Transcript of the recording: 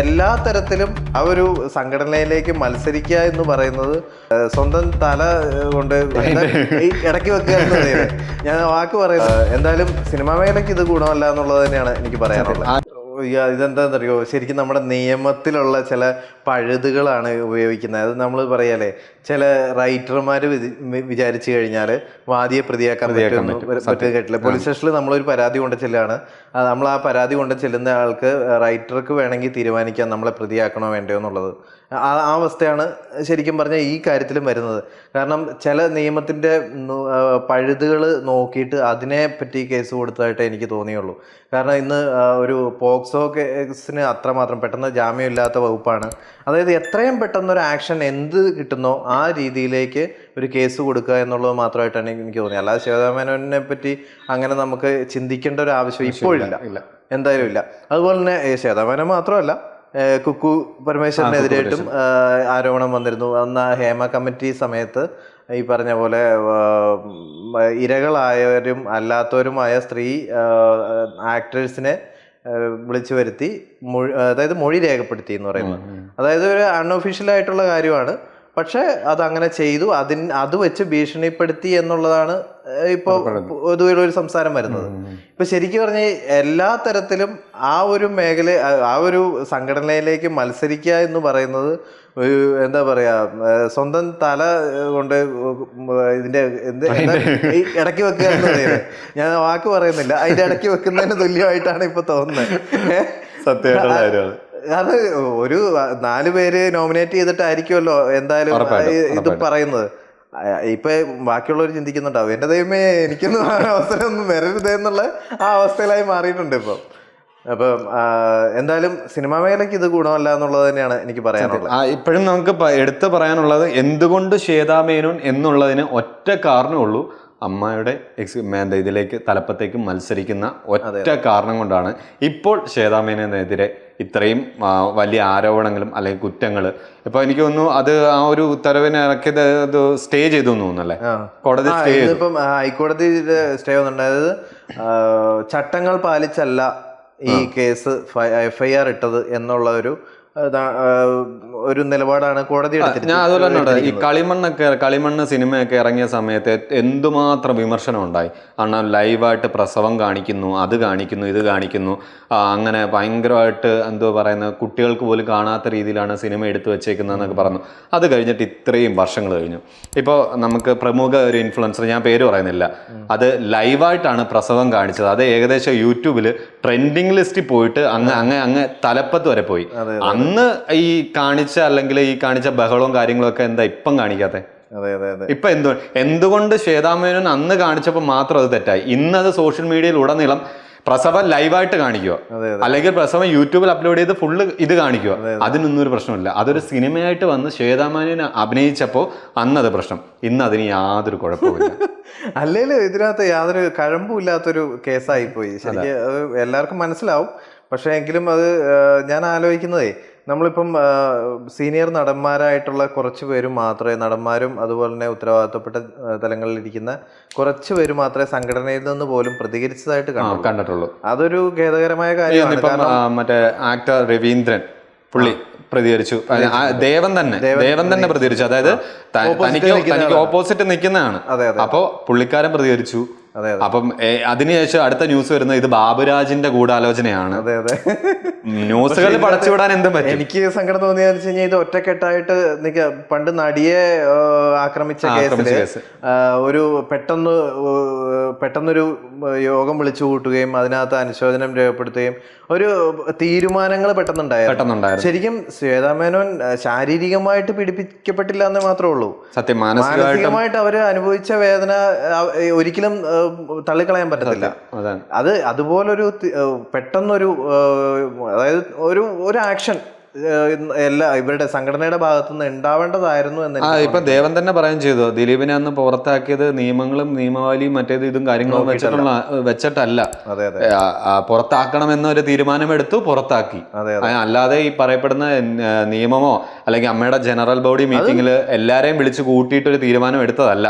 എല്ലാ തരത്തിലും ആ ഒരു സംഘടനയിലേക്ക് മത്സരിക്കുക എന്ന് പറയുന്നത് സ്വന്തം തല കൊണ്ട് ഇടയ്ക്ക് വെക്കുക എന്ന് പറയുന്നത്. ഞാൻ വാക്ക് പറയുന്നത് എന്തായാലും സിനിമാ മേഖലയ്ക്ക് ഇത് ഗുണമല്ല എന്നുള്ളത് തന്നെയാണ് എനിക്ക് പറയാനുള്ളത്. ഇതെന്താണെന്നറിയോ ശരിക്കും നമ്മുടെ നിയമത്തിലുള്ള ചില പഴുതുകളാണ് ഉപയോഗിക്കുന്നത്. അത് നമ്മൾ പറയാലേ ചില റൈറ്റർമാർ വിചാരിച്ചു കഴിഞ്ഞാൽ വാദിയെ പ്രതിയാക്കാൻ പറ്റും കേട്ടില്ല പോലീസ് സ്റ്റേഷനിൽ നമ്മളൊരു പരാതി കൊണ്ട് ചെല്ലാണ്. നമ്മൾ ആ പരാതി കൊണ്ട് ചെല്ലുന്ന ആൾക്ക് റൈറ്റർക്ക് വേണമെങ്കിൽ തീരുമാനിക്കാം നമ്മളെ പ്രതിയാക്കണോ വേണ്ടോ എന്നുള്ളത്. ആ ആ അവസ്ഥയാണ് ശരിക്കും പറഞ്ഞാൽ ഈ കാര്യത്തിലും വരുന്നത്. കാരണം ചില നിയമത്തിന്റെ പഴുതുകൾ നോക്കിയിട്ട് അതിനെ പറ്റി കേസ് കൊടുത്തതായിട്ട് എനിക്ക് തോന്നിയുള്ളൂ. കാരണം ഇന്ന് ഒരു പോക്സോ കേസിന് അത്രമാത്രം പെട്ടെന്ന് ജാമ്യമില്ലാത്ത വകുപ്പാണ്. അതായത് എത്രയും പെട്ടെന്ന് ഒരു ആക്ഷൻ എന്ത് കിട്ടുന്നോ ആ രീതിയിലേക്ക് ഒരു കേസ് കൊടുക്കുക എന്നുള്ളത് മാത്രമായിട്ടാണ് എനിക്ക് തോന്നിയത്. അല്ലാതെ ശിവരാമേനോനെ പറ്റി അങ്ങനെ നമുക്ക് ചിന്തിക്കേണ്ട ഒരു ആവശ്യം ഇപ്പോഴില്ല. എന്തായാലും ഇല്ല. അതുപോലെ തന്നെ ഏ, ശ്വേതാമേനോൻ മാത്രമല്ല കുക്കു പരമേശ്വരനെതിരായിട്ടും ആരോപണം വന്നിരുന്നു. അന്ന് ഹേമ കമ്മിറ്റി സമയത്ത് ഈ പറഞ്ഞ പോലെ ഇരകളായവരും അല്ലാത്തവരുമായ സ്ത്രീ ആക്ടേഴ്സിനെ വിളിച്ചു വരുത്തി മൊഴി അതായത് മൊഴി രേഖപ്പെടുത്തി എന്ന് പറയുന്നത്. അതായത് ഒരു അൺഒഫീഷ്യൽ ആയിട്ടുള്ള കാര്യമാണ്. പക്ഷേ അതങ്ങനെ ചെയ്തു. അതിന് അത് വെച്ച് ഭീഷണിപ്പെടുത്തി എന്നുള്ളതാണ് ഇപ്പോൾ ഒരു സംസാരം വരുന്നത്. ഇപ്പം ശരിക്കും പറഞ്ഞാൽ എല്ലാ തരത്തിലും ആ ഒരു മേഖല ആ- ഒരു സംഘടനയിലേക്ക് മത്സരിക്കുക എന്ന് പറയുന്നത് ഒരു എന്താ പറയുക സ്വന്തം തല കൊണ്ട് ഇതിന്റെ എന്ത് ഇടക്കി ഇടയ്ക്ക് വെക്കുക എന്ന് പറയുന്നത്. ഞാൻ വാക്ക് പറയുന്നില്ല. അതിന്റെ ഇടയ്ക്ക് വെക്കുന്നതിന് തുല്യമായിട്ടാണ് ഇപ്പോൾ തോന്നുന്നത്? സത്യമായിട്ടുള്ള കാര്യമാണ്. അത് ഒരു നാല് പേര് നോമിനേറ്റ് ചെയ്തിട്ടായിരിക്കുമല്ലോ എന്തായാലും ഇത്. പറയുന്നത്. ഇപ്പൊ ബാക്കിയുള്ളവർ ചിന്തിക്കുന്നുണ്ടാവും. എന്റെ ദൈവമേ എനിക്കൊന്നും അവസരം ഒന്നും വരരുത് എന്നുള്ള ആ അവസ്ഥയിലായി മാറിയിട്ടുണ്ട് ഇപ്പം. അപ്പം എന്തായാലും സിനിമാ മേഖലയ്ക്ക് ഇത് ഗുണമല്ല എന്നുള്ളത് തന്നെയാണ് എനിക്ക് പറയാനുള്ളത്. ആ ഇപ്പോഴും നമുക്ക് എടുത്തു പറയാനുള്ളത് എന്തുകൊണ്ട് ശ്വേതാ മേനോൻ എന്നുള്ളതിന് ഒറ്റ കാരണമുള്ളൂ അമ്മയുടെ എക്സ് ഇതിലേക്ക് തലപ്പത്തേക്ക് മത്സരിക്കുന്ന ഒറ്റ കാരണം കൊണ്ടാണ് ഇപ്പോൾ ശ്വേതാമേനെതിരെ ഇത്രയും വലിയ ആരോപണങ്ങളും അല്ലെങ്കിൽ കുറ്റങ്ങൾ ഇപ്പൊ എനിക്ക് തോന്നുന്നു അത് ആ ഒരു ഉത്തരവിനെ ഇറക്കിയത് അത് സ്റ്റേ ചെയ്തു തോന്നുന്നല്ലേ? കോടതി സ്റ്റേ ഇപ്പം ഹൈക്കോടതി സ്റ്റേ വന്നിട്ടുണ്ട്. അതായത് ചട്ടങ്ങൾ പാലിച്ചല്ല ഈ കേസ് എഫ്ഐആർ ഇട്ടത് എന്നുള്ള ഒരു ഒരു നിലപാടാണ് കോടതി ഞാൻ അതുപോലെ തന്നെ. ഈ. കളിമണ്ണൊക്കെ കളിമണ്ണ് സിനിമയൊക്കെ ഇറങ്ങിയ സമയത്ത് എന്തുമാത്രം വിമർശനം ഉണ്ടായി? കാരണം ലൈവായിട്ട് പ്രസവം കാണിക്കുന്നു അത് കാണിക്കുന്നു ഇത് കാണിക്കുന്നു. അങ്ങനെ ഭയങ്കരമായിട്ട് എന്തോ പറയുന്നത് കുട്ടികൾക്ക് പോലും കാണാത്ത രീതിയിലാണ് സിനിമ എടുത്തു വെച്ചേക്കുന്നതെന്നൊക്കെ പറഞ്ഞു. അത് കഴിഞ്ഞിട്ട് ഇത്രയും വർഷങ്ങൾ കഴിഞ്ഞു. ഇപ്പോൾ നമുക്ക് പ്രമുഖ ഒരു ഇൻഫ്ലുവൻസർ ഞാൻ പേര് പറയുന്നില്ല. അത് ലൈവായിട്ടാണ് പ്രസവം കാണിച്ചത്. അത് ഏകദേശം യൂട്യൂബിൽ ട്രെൻഡിങ് ലിസ്റ്റിൽ പോയിട്ട് അങ്ങ് അങ്ങ് അങ്ങ് തലപ്പത്ത് വരെ പോയി. അന്ന് ഈ കാണിച്ച അല്ലെങ്കിൽ ഈ കാണിച്ച ബഹളവും കാര്യങ്ങളും ഒക്കെ എന്താ ഇപ്പം കാണിക്കാത്തെ? അതെ അതെ അതെ. ഇപ്പൊ എന്തോ എന്തുകൊണ്ട് ശ്വേതാമേനോൻ അന്ന് കാണിച്ചപ്പോൾ മാത്രം അത് തെറ്റായി? ഇന്നത് സോഷ്യൽ മീഡിയയിൽ ഉടനീളം പ്രസവം ലൈവായിട്ട് കാണിക്കുക. അല്ലെങ്കിൽ പ്രസവം യൂട്യൂബിൽ അപ്ലോഡ് ചെയ്ത് ഫുള്ള് ഇത് കാണിക്കുക. അതിനൊന്നും ഒരു പ്രശ്നമില്ല. അതൊരു സിനിമയായിട്ട് വന്ന് ശ്വേതാമേനോൻ അഭിനയിച്ചപ്പോൾ അന്നത് പ്രശ്നം. ഇന്ന് അതിന് യാതൊരു കുഴപ്പമില്ല അല്ലെങ്കിൽ ഇതിനകത്ത് യാതൊരു കഴമ്പും ഇല്ലാത്തൊരു കേസായി പോയി ശരിക്കും എല്ലാവർക്കും മനസ്സിലാവും. പക്ഷേ എങ്കിലും അത് ഞാൻ ആലോചിക്കുന്നതേ നമ്മളിപ്പം സീനിയർ നടന്മാരായിട്ടുള്ള കുറച്ച് പേര് മാത്രമേ നടന്മാരും അതുപോലെ തന്നെ ഉത്തരവാദിത്തപ്പെട്ട തലങ്ങളിൽ ഇരിക്കുന്ന കുറച്ച് പേര് മാത്രമേ സംഘടനയിൽ നിന്ന് പോലും പ്രതികരിച്ചതായിട്ട് കണ്ടു കണ്ടിട്ടുള്ളൂ. അതൊരു ഖേദകരമായ കാര്യമാണ്. മറ്റേ ആക്ടർ രവീന്ദ്രൻ പുള്ളി പ്രതികരിച്ചു. ദേവൻ തന്നെ. ദേവൻ തന്നെ പ്രതികരിച്ചു. അതായത് തനിക്ക് തനിക്ക് ഓപ്പോസിറ്റ് നിൽക്കുന്നതാണ്. അപ്പോ പുള്ളിക്കാരൻ പ്രതികരിച്ചു. അപ്പം അതിനുശേഷം അടുത്ത ന്യൂസ് വരുന്നത് ഇത് ബാബുരാജിന്റെ ഗൂഢാലോചനയാണ്. അതെ അതെ. ന്യൂസുകളിൽ പടച്ചുവിടാൻ എന്തും പറ്റും? എനിക്ക് സങ്കടം തോന്നിയെന്ന് വെച്ച് കഴിഞ്ഞാൽ ഇത് ഒറ്റക്കെട്ടായിട്ട് പണ്ട് നടിയെ ആക്രമിച്ച ആക്രമിച്ച കേസിൽ കേസ്. ആ, ഒരു പെട്ടെന്ന് പെട്ടെന്നൊരു യോഗം വിളിച്ചു കൂട്ടുകയും അതിനകത്ത് അനുശോചനം രേഖപ്പെടുത്തുകയും ഒരു തീരുമാനങ്ങൾ പെട്ടെന്നുണ്ടായിരുന്നു. ശരിക്കും ശ്വേതാമേനോൻ ശാരീരികമായിട്ട് പീഡിപ്പിക്കപ്പെട്ടില്ല എന്ന് മാത്രമേ ഉള്ളൂ. സത്യം മാനസികമായിട്ട് അവർ അനുഭവിച്ച വേദന ഒരിക്കലും തള്ളിക്കളയാൻ പറ്റത്തില്ല. അത് അതുപോലൊരു പെട്ടെന്നൊരു അതായത് ഒരു ഒരു ആക്ഷൻ എല്ലാ ഇവരുടെ സംഘടനയുടെ ഭാഗത്തുനിന്ന് ഉണ്ടാവേണ്ടതായിരുന്നു എന്ന് ഇപ്പൊ ദേവൻ തന്നെ പറയുകയും ചെയ്തു. ദിലീപിനെ അന്ന് പുറത്താക്കിയത് നിയമങ്ങളും നിയമവാലിയും മറ്റേത് ഇതും കാര്യങ്ങളും വെച്ചിട്ടുള്ള വെച്ചിട്ടല്ല. ആ, ആ, തീരുമാനമെടുത്തു പുറത്താക്കി. അല്ലാതെ ഈ പറയപ്പെടുന്ന നിയമമോ അല്ലെങ്കിൽ അമ്മയുടെ ജനറൽ ബോഡി മീറ്റിംഗിൽ എല്ലാരെയും വിളിച്ചു കൂട്ടിയിട്ട് ഒരു തീരുമാനം എടുത്തതല്ല.